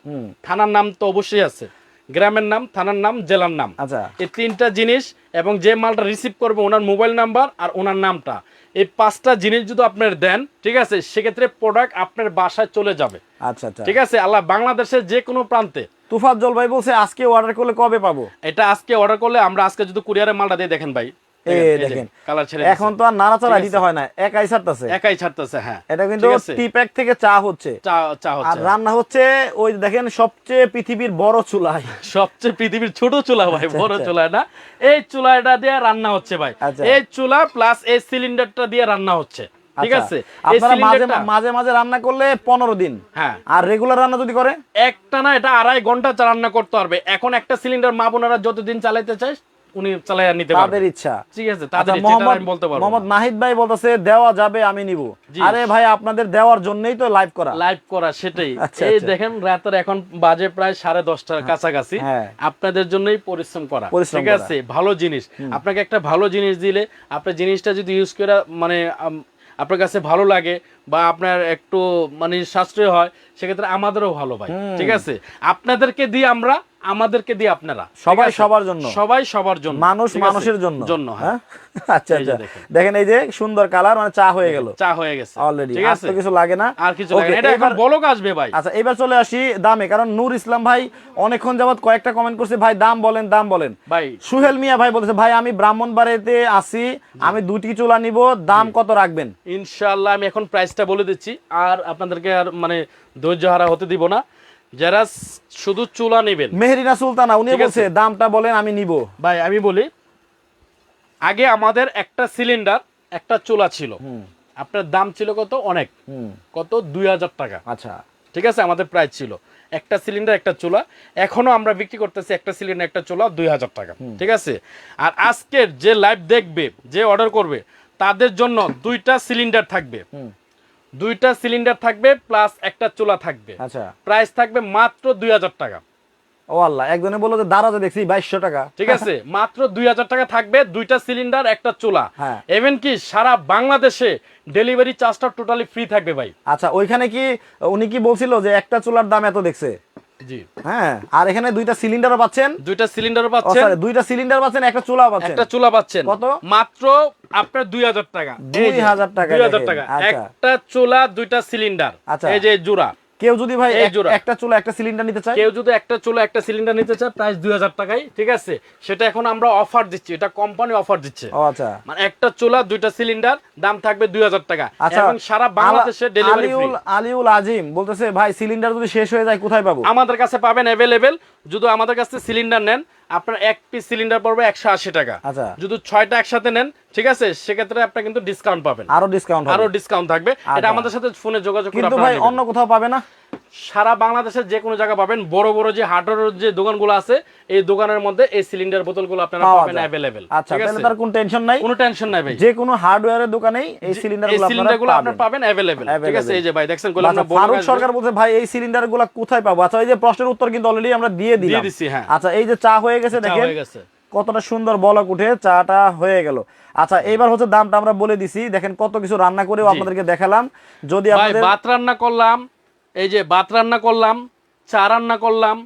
থানার নাম তো অবশ্যই আছে। গ্রামের নাম থানার নাম জেলার নাম। আচ্ছা। এই তিনটা জিনিস এবং যে মালটা রিসিভ করবে ওনার মোবাইল নাম্বার আর ওনার নামটা। এই পাঁচটা জিনিস যদি আপনার দেন ঠিক আছে সেক্ষেত্রে প্রোডাক্ট আপনার বাসায় চলে যাবে। আচ্ছা আচ্ছা। ঠিক আছে আল্লাহ বাংলাদেশের যে কোনো প্রান্তে। তুফাজ্জল ভাই বলছে আজকে অর্ডার করলে কবে পাবো? এটা আজকে অর্ডার করলে আমরা আজকে যদি কুরিয়ারের মালটা দিয়ে দেখেন ভাই এই দেখেন কালার ছেড়ে এখন তো আর নাড়াচাড়া দিতে হয় না একাই ছাড়তেছে। একাই ছাড়তেছে হ্যাঁ। এটা কিন্তু ঠিক টি প্যাক থেকে চা হচ্ছে। চা চা আর রান্না হচ্ছে ওই দেখেন সবচেয়ে পৃথিবীর বড় চুলায়। [LAUGHS] সবচেয়ে পৃথিবীর ছোট চুলা ভাই বড় আচ্ছা। চুলা না। এই চুলাটা দিয়ে রান্না হচ্ছে ভাই। আচ্ছা। এই চুলা প্লাস এই সিলিন্ডারটা দিয়ে রান্না হচ্ছে। ঠিক আচ্ছা, আছে? আপনারা মাঝে মাঝে মাঝে রান্না করলে পনেরো দিন। হ্যাঁ। আর রেগুলার রান্না যদি করে? একটা না এটা আড়াই ঘণ্টা চা রান্না করতে পারবে। এখন একটা সিলিন্ডার মা বোনেরা যতদিন চালাইতে চায় উনি নিতে পারবে। তাদের ইচ্ছা। ঠিক আছে তাদের আচ্ছা, মোহাম্মদ বলতে পারব মোহাম্মদ ভাই বলতেছে দেওয়া যাবে আমি নিব। আরে ভাই আপনাদের দেওয়ার জন্যই তো লাইভ করা। লাইভ করা সেটাই। [LAUGHS] আচ্ছা, এই আচ্ছা। দেখেন রাতের এখন বাজে প্রায় সাড়ে দশটার কাছাকাছি। হ্যাঁ। আপনাদের জন্যই পরিশ্রম করা। ঠিক আছে ভালো জিনিস। আপনাকে একটা ভালো জিনিস দিলে আপনার জিনিসটা যদি ইউজ করে মানে আপনার কাছে ভালো লাগে বা আপনার একটু মানে সাশ্রয় হয় সেক্ষেত্রে আমাদেরও ভালো ভাই। ঠিক আছে? আপনাদেরকে দিয়ে আমরা আমাদেরকে দিয়ে আপনারা। সবাই সবার জন্য। সবাই সবার জন্য। মানুষ মানুষের জন্য। জন্য হ্যাঁ। আচ্ছা আচ্ছা। দেখেন। এই যে সুন্দর কালার মানে চা হয়ে গেল। চা হয়ে গেছে। অলরেডি ঠিক আছে? কিছু লাগে না। আর কিছু লাগে এটা এখন বলক আসবে ভাই। আচ্ছা এবার চলে আসি দামে। কারণ নূর ইসলাম ভাই অনেকক্ষণ যাবত কয়েকটা কমেন্ট করছে ভাই দাম বলেন দাম বলেন। ভাই। সুহেল মিয়া ভাই বলেছে ভাই আমি ব্রাহ্মণবাড়িতে আসি আমি দুটি চুলা নিব দাম কত রাখবেন? ইনশাআল্লাহ আমি এখন প্রাইসটা বলে দিচ্ছি। আর আপনাদেরকে আর মানে ধৈর্য হারা হতে দিব না। যারা শুধু চুলা নেবেন। মেহরিনা সুলতানা উনি বলছে দামটা বলেন আমি নিব। ভাই আমি বলি আগে আমাদের একটা সিলিন্ডার একটা চুলা ছিল। আপনার দাম ছিল কত? অনেক। কত? দুই হাজার টাকা। আচ্ছা। ঠিক আছে? আমাদের প্রাইস ছিল। একটা সিলিন্ডার একটা চুলা। এখনও আমরা বিক্রি করতেছি একটা সিলিন্ডার একটা চুলা দুই হাজার টাকা। ঠিক আছে? আর আজকের যে লাইভ দেখবে যে অর্ডার করবে তাদের জন্য দুইটা সিলিন্ডার থাকবে। দুইটা সিলিন্ডার থাকবে প্লাস একটা চুলা থাকবে। আচ্ছা। প্রাইস থাকবে মাত্র দুই হাজার টাকা। ও আল্লাহ একজনে বলল যে দাঁড়াতে দেখছি বাইশশো টাকা। ঠিক আছে [LAUGHS] মাত্র দুই হাজার টাকা থাকবে দুইটা সিলিন্ডার একটা চুলা। হ্যাঁ। কি সারা বাংলাদেশে ডেলিভারি চার্জটা টোটালি ফ্রি থাকবে ভাই। আচ্ছা ওইখানে কি উনি কি বলছিল যে একটা চুলার দাম এত দেখছে? জি। হ্যাঁ আর এখানে দুইটা সিলিন্ডারও পাচ্ছেন? দুইটা পাচ্ছেন। দুইটা সিলিন্ডার পাচ্ছেন একটা চুলা পাচ্ছেন। একটা চুলা পাচ্ছেন। কত? মাত্র আপনার দুই হাজার টাকা। 2000 টাকা দুই হাজার টাকা। একটা চুলা দুইটা সিলিন্ডার আচ্ছা। এই যে জোড়া। কেউ যদি ভাই। একটা চুলা একটা সিলিন্ডার নিতে চায়? কেউ যদি একটা চুলা একটা সিলিন্ডার নিতে চায় প্রাইস দুই হাজার ঠিক আছে? সেটা এখন আমরা অফার দিচ্ছি। এটা কোম্পানি অফার দিচ্ছে। আচ্ছা। মানে একটা চুলা দুইটা সিলিন্ডার দাম থাকবে দুই হাজার টাকা। আচ্ছা। এবং সারা বাংলাদেশে ডেলিভারি আলিউল আলিউল আজিম বলতেছে ভাই সিলিন্ডার যদি শেষ হয়ে যায় কোথায় পাবো? আমাদের কাছে পাবেন অ্যাভেলেবেল যদি আমাদের কাছে সিলিন্ডার নেন আপনার এক পিস সিলিন্ডার পড়বে একশো আশি টাকা। আচ্ছা। যদি ছয়টা একসাথে নেন ঠিক আছে সেক্ষেত্রে আপনার কিন্তু ডিসকাউন্ট পাবেন। আরও ডিসকাউন্ট আরও ডিসকাউন্ট থাকবে। এটা আচ্ছা। আমাদের সাথে ফোনে যোগাযোগ কিন্তু ভাই অন্য কোথাও পাবে না? সারা বাংলাদেশের যে কোনো জায়গা পাবেন। বড় বড় যে হাটের যে দোকানগুলো আছে এই দোকানের মধ্যে এই সিলিন্ডার বোতলগুলো আপনারা পাবেন। অ্যাভেলেবেল আচ্ছা তাহলে তার কোনো টেনশন নাই। কোনো টেনশন নাই ভাই। যে কোনো হার্ডওয়্যারের দোকানেই এই সিলিন্ডার এই গুলো আপনারা পাবেন। পাবেন অ্যাভেলেবেল ঠিক আছে? এই যে ভাই দেখছেনগুলো আচ্ছা, আমরা ফারুক সরকার বলছে ভাই এই সিলিন্ডারগুলো কোথায় পাবো? আচ্ছা এই যে প্রশ্নের উত্তর কিন্তু অলরেডি আমরা দিয়ে দিলাম। দিয়ে দিছি হ্যাঁ। আচ্ছা এই যে চা হয়ে গেছে দেখেন হয়ে গেছে। কতটা সুন্দর বলক উঠে চাটা হয়ে গেল। আচ্ছা এবার হচ্ছে দামটা আমরা বলে দিছি। দেখেন কত কিছু রান্না করেও আপনাদেরকে দেখালাম। যদি আপনাদের ভাত রান্না করলাম এই যে ভাত রান্না করলাম চা রান্না করলাম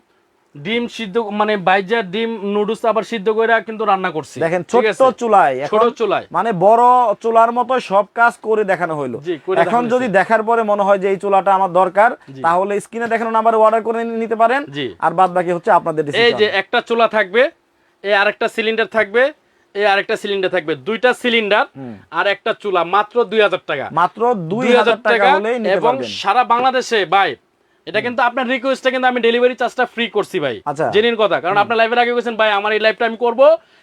ডিম সিদ্ধ মানে বাইজার ডিম নুডলস আবার সিদ্ধ করে কিন্তু রান্না করছি। দেখেন ছোট্ট চুলায় ছোট চুলায়। মানে বড় চুলার মতো সব কাজ করে দেখানো করে এখন যদি দেখার পরে মনে হয় যে এই চুলাটা আমার দরকার তাহলে স্ক্রিনে দেখানো নাম্বারে অর্ডার করে নিতে পারেন। আর বাদ বাকি হচ্ছে আপনাদের এই যে একটা চুলা থাকবে এই আরেকটা সিলিন্ডার থাকবে এই আরেকটা সিলিন্ডার থাকবে। দুইটা সিলিন্ডার আর একটা চুলা মাত্র দুই হাজার টাকা। মাত্র দুই হাজার টাকা এবং সারা বাংলাদেশে ভাই এটা কিন্তু আপনার রিকোয়েস্টে কিন্তু আমি ডেলিভারি চার্জটা ফ্রি করছি ভাই। আচ্ছা। জেনিন কথা কারণ আপনার লাইভের আগে বলছেন ভাই আমার এই লাইভটা আমি করব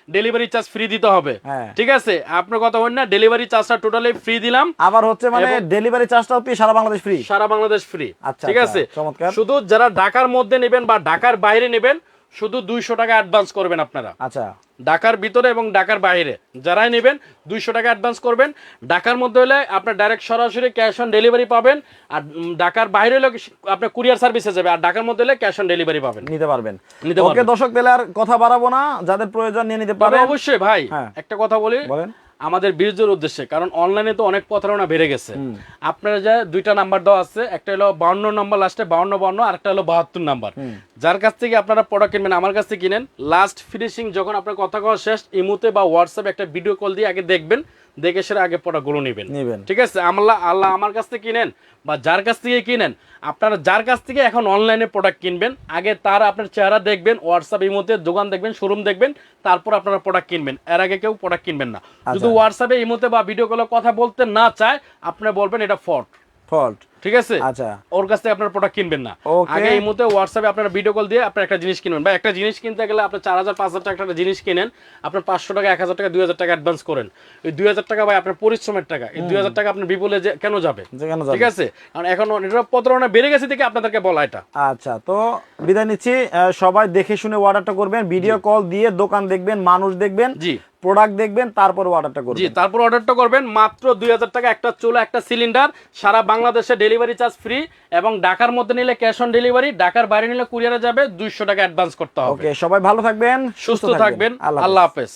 ডেলিভারি চার্জ ফ্রি দিতে হবে। হ্যাঁ। ঠিক আছে? আপনার কথা হল না ডেলিভারি চার্জটা টোটালি ফ্রি দিলাম। আবার হচ্ছে মানে ডেলিভারি চার্জটাও কি সারা বাংলাদেশ ফ্রি সারা বাংলাদেশ ফ্রি আচ্ছা, ঠিক আচ্ছা, আছে? শুধু যারা ঢাকার মধ্যে নেবেন বা ঢাকার বাইরে নেবেন শুধু দুইশো টাকা অ্যাডভান্স করবেন আপনারা। আচ্ছা। ঢাকার ভিতরে এবং ঢাকার বাইরে। যারাই নেবেন দুইশো টাকা অ্যাডভান্স করবেন। ঢাকার মধ্যে হলে আপনার ডাইরেক্ট সরাসরি ক্যাশ অন ডেলিভারি পাবেন। আর ডাকার ঢাকার বাইরে হলে আপনার কুরিয়ার সার্ভিসে যাবে। আর ঢাকার মধ্যে হলে ক্যাশ অন ডেলিভারি পাবেন। নিতে পারবেন। নিতে পারবেন। দর্শক তাহলে আর কথা বাড়াবো না। যাদের প্রয়োজন নিয়ে নিতে পারবেন অবশ্যই ভাই হ্যাঁ। একটা কথা বলি। বলেন। আমাদের বিরুদ্ধের উদ্দেশ্যে কারণ অনলাইনে তো অনেক প্রতারণা বেড়ে গেছে। আপনার যে দুইটা নাম্বার দেওয়া আছে একটা হলো বাউন্ন নম্বর লাস্টে বাউন্ন বাউন্ন আর একটা হলো বাহাত্তর নাম্বার যার কাছ থেকে আপনারা প্রোডাক্ট কিনবেন আমার কাছ থেকে কিনেন। লাস্ট ফিনিশিং যখন আপনার কথা কওয়া শেষ ইমুতে বা হোয়াটসঅ্যাপ একটা ভিডিও কল দিয়ে আগে দেখবেন। দেখে সেরা আগে পটাগুলো নেবেন। নিবেন। ঠিক আছে? আল্লাহ আল্লাহ আমার কাছ থেকে কিনেন বা যার কাছ থেকে কিনেন আপনারা যার কাছ থেকে এখন অনলাইনে প্রোডাক্ট কিনবেন আগে তার আপনার চেহারা দেখবেন হোয়াটসঅ্যাপ ইমোতে দোকান দেখবেন শোরুম দেখবেন তারপর আপনারা প্রোডাক্ট কিনবেন। এর আগে কেউ প্রোডাক্ট কিনবেন না। যদি হোয়াটসঅ্যাপে এই ইমোতে বা ভিডিও কলে কথা বলতে না চায় আপনি বলবেন এটা ফল্ট ফল্ট ঠিক আছে? আচ্ছা। ওর কাছ থেকে আপনার প্রোডাক্ট কিনবেন না। আগে এই মুহূর্তে হোয়াটসঅ্যাপে আপনার ভিডিও কল দিয়ে আপনার একটা জিনিস কিনবেন। বা একটা জিনিস কিনতে গেলে আপনার চার হাজার পাঁচ হাজার টাকা একটা জিনিস কিনেন আপনার পাঁচশো টাকা এক হাজার টাকা দুই হাজার টাকা অ্যাডভান্স করেন। ওই দুই হাজার টাকা ভাই আপনার পরিশ্রমের টাকা। এই দুই হাজার টাকা আপনার বিপুলে যে কেন যাবে? ঠিক আছে? কারণ এখন এটা প্রতারণা বেড়ে গেছে থেকে আপনাদেরকে বলা এটা। আচ্ছা তো বিদায় নিচ্ছি। সবাই দেখে শুনে অর্ডারটা করবেন। ভিডিও কল দিয়ে দোকান দেখবেন মানুষ দেখবেন জি। প্রোডাক্ট দেখবেন তারপর অর্ডারটা করবেন জি তারপর অর্ডারটা করবেন। মাত্র দুই হাজার টাকা একটা চুলা একটা সিলিন্ডার সারা বাংলাদেশে ডেলিভারি চার্জ ফ্রি এবং ঢাকার মধ্যে নিলে ক্যাশ অন ডেলিভারি ঢাকার বাইরে নিলে কুরিয়ারে যাবে দুইশো টাকা অ্যাডভান্স করতে হবে। ওকে সবাই ভালো থাকবেন সুস্থ থাকবেন। আল্লাহ আল্লাহ হাফেজ।